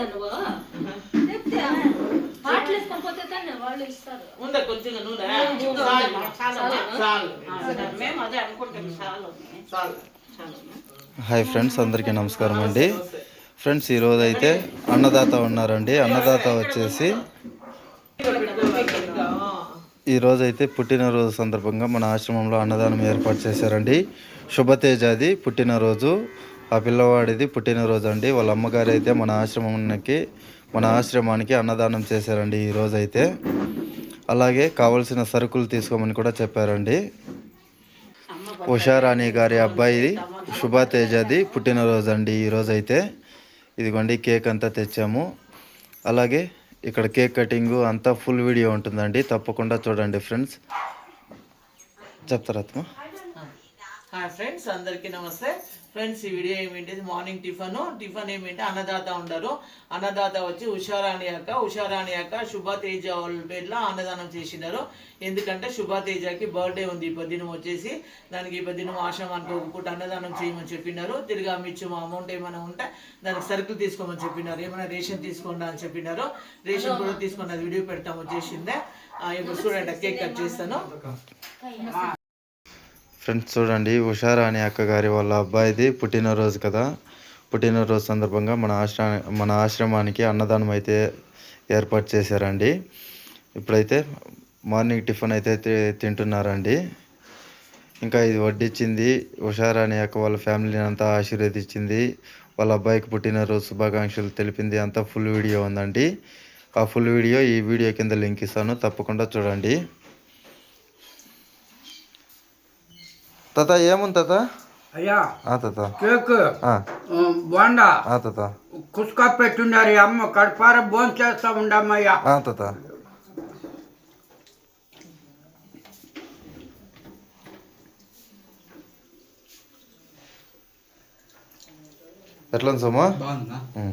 నువ్వు తెస్తే పాటలు వేసుకొని పోతే తానే వాళ్ళు ఇస్తారు. ఉందా కొంచెం నూనె. చాలు చాలు. మేము అదే అనుకుంటాం చాలు. చాలు. హాయ్ ఫ్రెండ్స్ అందరికీ నమస్కారం అండి. ఫ్రెండ్స్ ఈరోజు అయితే అన్నదాత ఉన్నారండి. అన్నదాత వచ్చేసి ఈరోజు అయితే పుట్టినరోజు సందర్భంగా మన ఆశ్రమంలో అన్నదానం ఏర్పాటు చేశారండి. శుభతేజాది పుట్టినరోజు. ఆ పిల్లవాడిది పుట్టినరోజు అండి. వాళ్ళ అమ్మగారు అయితే మన ఆశ్రమానికి మన ఆశ్రమానికి అన్నదానం చేశారండి ఈరోజు అయితే అలాగే కావలసిన సరుకులు తీసుకోమని కూడా చెప్పారండి. ఉషారాణి గారి అబ్బాయి శుభతేజది పుట్టినరోజు అండి ఈరోజు అయితే ఇదిగోండి కేక్ అంతా తెచ్చాము. అలాగే ఇక్కడ కేక్ కటింగ్ అంతా ఫుల్ వీడియో ఉంటుందండి. తప్పకుండా చూడండి ఫ్రెండ్స్. చెప్తారా హాయ్ ఫ్రెండ్స్ అందరికీ నమస్తే. ఫ్రెండ్స్ ఈ వీడియో ఏమిటి? మార్నింగ్ టిఫన్ టిఫన్ ఏమిటి? అన్నదాత ఉండరు. అన్నదాత వచ్చి ఉషారాణి అక్క ఉషారాణి అక్క శుభతేజ వాళ్ళ పేర్లో అన్నదానం చేసినారు. ఎందుకంటే శుభతేజకి బర్త్డే ఉంది. ఈ దినం వచ్చేసి దానికి ఈ పద్దినం ఆశ్రమానికి ఒక అన్నదానం చేయమని చెప్పినారు. తిరిగి ఆమె మా అమౌంట్ ఏమైనా ఉంటే దానికి సరుకులు తీసుకోమని చెప్పినారు. ఏమైనా రేషన్ తీసుకోండి అని చెప్పినారు. రేషన్ కూడా తీసుకున్నది వీడియో పెడతాం వచ్చేసిందే ఇప్పుడు చూడండి కేక్ కట్ చేస్తాను. ఫ్రెండ్స్ చూడండి ఉషారా అక్క గారి వాళ్ళ అబ్బాయిది పుట్టినరోజు కదా. పుట్టినరోజు సందర్భంగా మన ఆశ్రమ మన ఆశ్రమానికి అన్నదానం అయితే ఏర్పాటు చేశారండి. ఇప్పుడైతే మార్నింగ్ టిఫిన్ అయితే తింటున్నారండి. ఇంకా ఇది వడ్డించింది ఉషారాణి అక్క వాళ్ళ ఫ్యామిలీని అంతా ఆశీర్వదించింది. వాళ్ళ అబ్బాయికి పుట్టినరోజు శుభాకాంక్షలు తెలిపింది అంతా ఫుల్ వీడియో ఉందండి. ఆ ఫుల్ వీడియో ఈ వీడియో కింద లింక్ ఇస్తాను. తప్పకుండా చూడండి. తాత ఏముంది తాత? అయ్యా ఆ తాత. కేక్. బోండా. ఆ తాత. కుసుకా పెట్టున్నారు అమ్మ కడపార భోజనం చేస్తా ఉండమ్మయ్యా. ఆ తాత. ఎట్లా సోమా? ఉమ్.